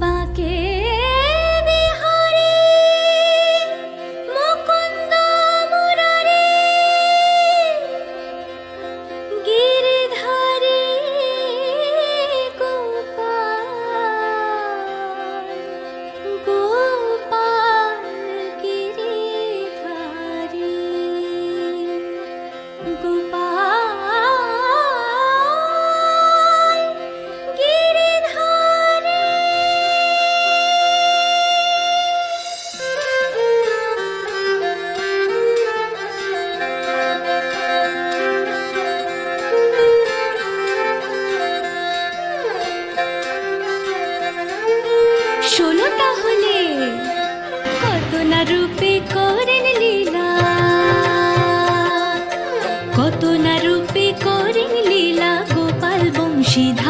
বাকে শোনো তাহলে। কত না রূপে করেন লীলা। কত না রূপে করেন লীলা গোপাল বংশীধা।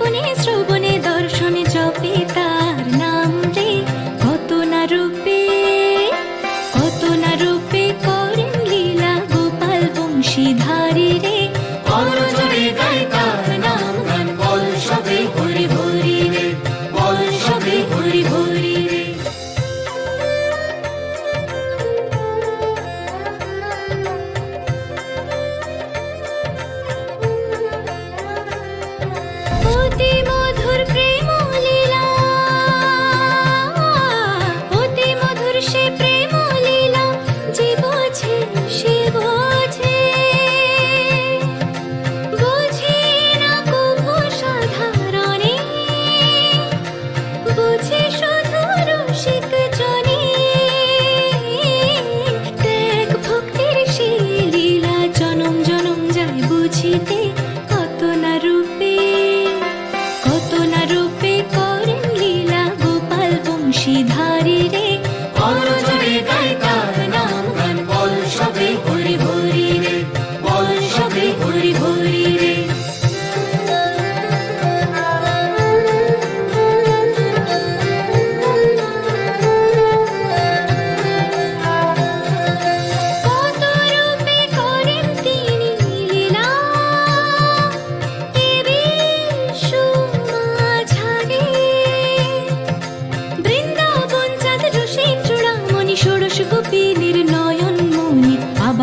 স্বপনে শ্রবণ পারি রে করজোরে গাই